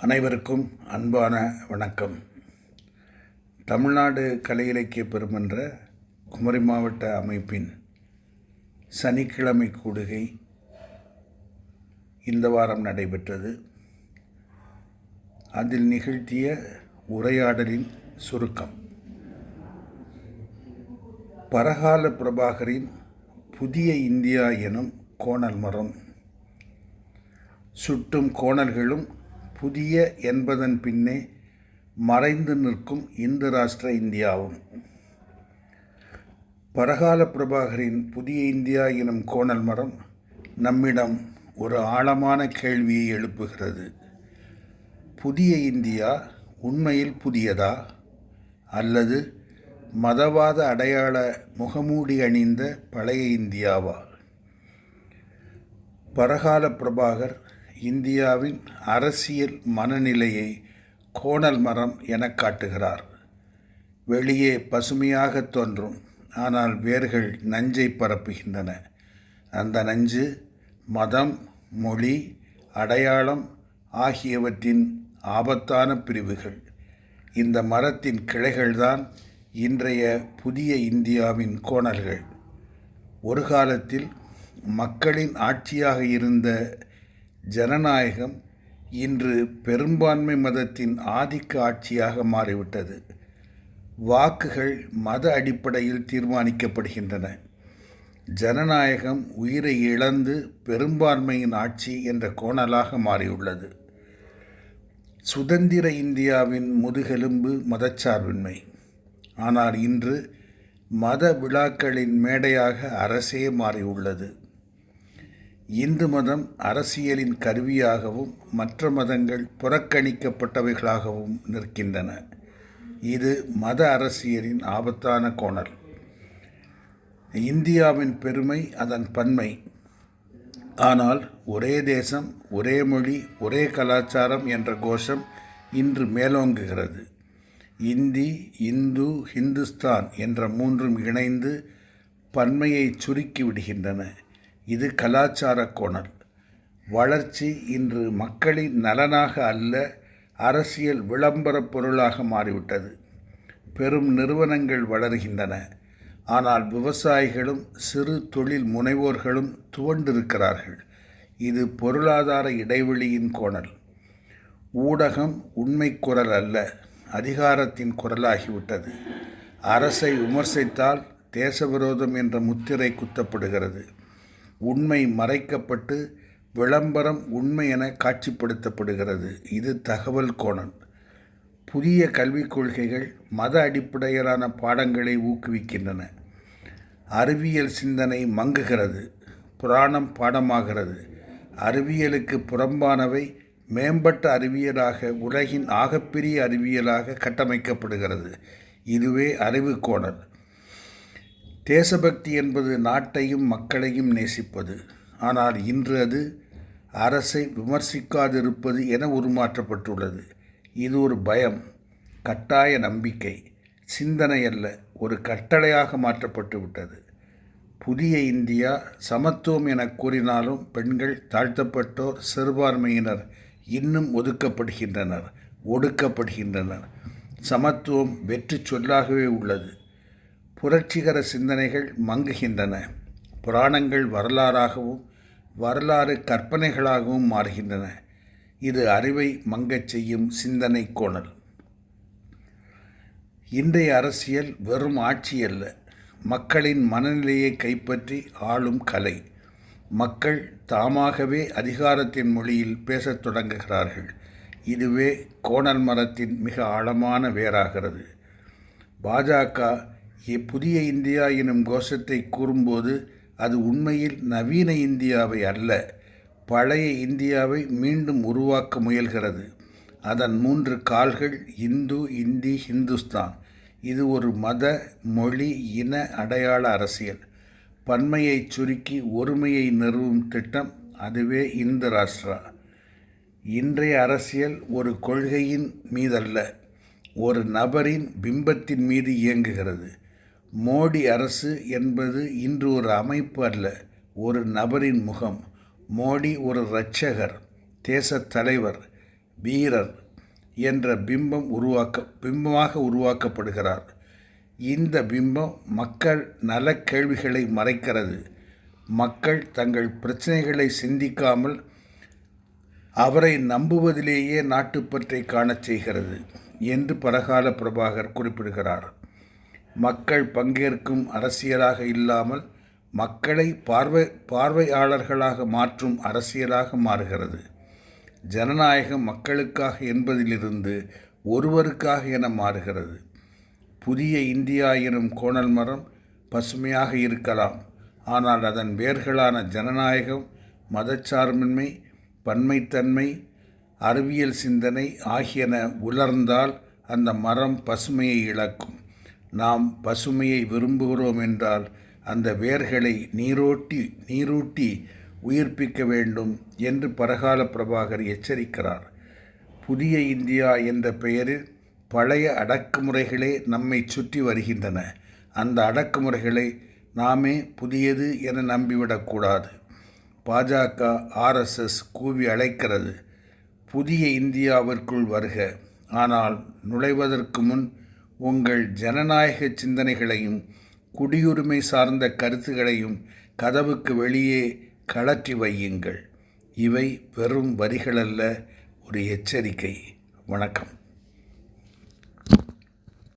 அனைவருக்கும் அன்பான வணக்கம். தமிழ்நாடு கலை இலக்கிய பெருமன்ற குமரி மாவட்ட அமைப்பின் சனிக்கிழமை கூடுகை இந்த வாரம் நடைபெற்றது. அதில் நிகழ்த்திய உரையாடலின் சுருக்கம். பரகால பிரபாகரின் புதிய இந்தியா எனும் கோணல் மரம். சுட்டும் கோணல்களும் புதிய என்பதன் பின்னே மறைந்து நிற்கும் இந்து ராஷ்டிர இந்தியாவும். பரகால பிரபாகரின் புதிய இந்தியா எனும் கோணல் மரம் நம்மிடம் ஒரு ஆழமான கேள்வியை எழுப்புகிறது. புதிய இந்தியா உண்மையில் புதியதா? அல்லது மதவாத அடையாள முகமூடி அணிந்த பழைய இந்தியாவா? பரகால பிரபாகர் இந்தியாவின் அரசியல் மனநிலையை கோணல் மரம் என காட்டுகிறார். வெளியே பசுமையாக தோன்றும் ஆனால் வேர்கள் நஞ்சை பரப்புகின்றன. அந்த நஞ்சு மதம் மொழி அடையாளம் ஆகியவற்றின் ஆபத்தான பிரிவுகள். இந்த மரத்தின் கிளைகள்தான் இன்றைய புதிய இந்தியாவின் கோணல்கள். ஒரு காலத்தில் மக்களின் ஆட்சியாக இருந்த ஜனநாயகம் இன்று பெரும்பான்மை மதத்தின் ஆதிக்க ஆட்சியாக மாறிவிட்டது. வாக்குகள் மத அடிப்படையில் தீர்மானிக்கப்படுகின்றன. ஜனநாயகம் உயிரை இழந்து பெரும்பான்மையின் ஆட்சி என்ற கோணலாக மாறியுள்ளது. சுதந்திர இந்தியாவின் முதுகெலும்பு மதச்சார்பின்மை. ஆனால் இன்று மத விழாக்களின் மேடையாக அரசே மாறியுள்ளது. இந்து மதம் அரசியலின் கருவியாகவும் மற்ற மதங்கள் புறக்கணிக்கப்பட்டவைகளாகவும் நிற்கின்றன. இது மத அரசியலின் ஆபத்தான கோணல். இந்தியாவின் பெருமை அதன் பன்மை. ஆனால் ஒரே தேசம் ஒரே மொழி ஒரே கலாச்சாரம் என்ற கோஷம் இன்று மேலோங்குகிறது. இந்தி இந்து ஹிந்துஸ்தான் என்ற மூன்றும் இணைந்து பன்மையை சுருக்கி விடுகின்றன. இது கலாச்சார கோணல். வளர்ச்சி இன்று மக்களின் நலனாக அல்ல அரசியல் விளம்பரப் பொருளாக மாறிவிட்டது. பெரும் நிறுவனங்கள் வளர்கின்றன. ஆனால் விவசாயிகளும் சிறு தொழில் முனைவோர்களும் துவண்டிருக்கிறார்கள். இது பொருளாதார இடைவெளியின் கோணல். ஊடகம் உண்மை குரல் அல்ல அதிகாரத்தின் குரலாகிவிட்டது. அரசை விமர்சித்தால் தேசவிரோதம் என்ற முத்திரை குத்தப்படுகிறது. உண்மை மறைக்கப்பட்டு விளம்பரம் உண்மை என காட்சிப்படுத்தப்படுகிறது. இது தகவல் கோணல் புதிய கல்விக் கொள்கைகள் மத அடிப்படையிலான பாடங்களை ஊக்குவிக்கின்றன. அறிவியல் சிந்தனை மங்குகிறது. புராணம் பாடமாகிறது. அறிவியலுக்கு புறம்பானவை மேம்பட்ட அறிவியலாக உலகின் ஆகப்பெரிய அறிவியலாக கட்டமைக்கப்படுகிறது. இதுவே அறிவு கோணல் தேசபக்தி என்பது நாட்டையும் மக்களையும் நேசிப்பது. ஆனால் இன்று அது அரசை விமர்சிக்காதிருப்பது என உருமாற்றப்பட்டுள்ளது. இது ஒரு பயம் கட்டாய நம்பிக்கை சிந்தனை அல்ல ஒரு கட்டளையாக மாற்றப்பட்டு விட்டது புதிய இந்தியா சமத்துவம் என கூறினாலும் பெண்கள் தாழ்த்தப்பட்டோர் சிறுபான்மையினர் இன்னும் ஒதுக்கப்படுகின்றனர் ஒடுக்கப்படுகின்றனர். சமத்துவம் வெற்றி சொல்லாகவே உள்ளது. புரட்சிகர சிந்தனைகள் மங்குகின்றன. புராணங்கள் வரலாறாகவும் வரலாறு கற்பனைகளாகவும் மாறுகின்றன. இது அறிவை மங்கச் செய்யும் சிந்தனை கோணல். இன்றைய அரசியல் வெறும் ஆட்சி அல்ல. மக்களின் மனநிலையை கைப்பற்றி ஆளும் கலை. மக்கள் தாமாகவே அதிகாரத்தின் மொழியில் பேசத் தொடங்குகிறார்கள். இதுவே கோணல் மரத்தின் மிக ஆழமான வேராகிறது. பாஜக புதிய இந்தியா எனும் கோஷத்தை கூறும்போது அது உண்மையில் நவீன இந்தியாவை அல்ல பழைய இந்தியாவை மீண்டும் உருவாக்க முயல்கிறது. அதன் மூன்று கால்கள் இந்து இந்தி ஹிந்துஸ்தான். இது ஒரு மத மொழி இன அடையாள அரசியல். பன்மையை சுருக்கி ஒருமையை நிறுவும் திட்டம் அதுவே இந்து ராஷ்டிரா. இன்றைய அரசியல் ஒரு கொள்கையின் மீதல்ல ஒரு நபரின் பிம்பத்தின் மீது இயங்குகிறது. மோடி அரசு என்பது இன்று ஒரு அமைப்பு அல்ல ஒரு நபரின் முகம். மோடி ஒரு இரட்சகர் தேசத் தலைவர் வீரர் என்ற பிம்பம் உருவாக்க பிம்பமாக உருவாக்கப்படுகிறார். இந்த பிம்பம் மக்கள் நல கேள்விகளை மறைக்கிறது. மக்கள் தங்கள் பிரச்சனைகளை சிந்திக்காமல் அவரை நம்புவதிலேயே நாட்டுப்பற்றை காணச் செய்கிறது என்று பரகால பிரபாகர் குறிப்பிடுகிறார். மக்கள் பங்கேற்கும் அரசியலாக இல்லாமல் மக்களை பார்வை பார்வையாளர்களாக மாற்றும் அரசியலாக மாறுகிறது. ஜனநாயகம் மக்களுக்காக என்பதிலிருந்து ஒருவருக்காக என மாறுகிறது. புதிய இந்தியா எனும் கோணல் மரம் பசுமையாக இருக்கலாம். ஆனால் அதன் வேர்களான ஜனநாயகம் மதச்சார்பின்மை பன்மைத்தன்மை அறிவியல் சிந்தனை ஆகியன உலர்ந்தால் அந்த மரம் பசுமையை இழக்கும். நாம் பசுமையை விரும்புகிறோம் என்றால் அந்த வேர்களை நீரோட்டி நீரூட்டி உயிர்ப்பிக்க வேண்டும் என்று பரகால பிரபாகர் எச்சரிக்கிறார். புதிய இந்தியா என்ற பெயரில் பழைய அடக்குமுறைகளே நம்மை சுற்றி வருகின்றன. அந்த அடக்குமுறைகளை நாமே புதியது என நம்பிவிடக்கூடாது பாஜக ஆர்எஸ்எஸ் கூவி அழைக்கிறது புதிய இந்தியாவிற்குள் வருக. ஆனால் நுழைவதற்கு முன் உங்கள் ஜனநாயக சிந்தனைகளையும் குடியுரிமை சார்ந்த கருத்துகளையும் கதவுக்கு வெளியே கழற்றி வையுங்கள். இவை வெறும் வரிகளல்ல ஒரு எச்சரிக்கை. வணக்கம்.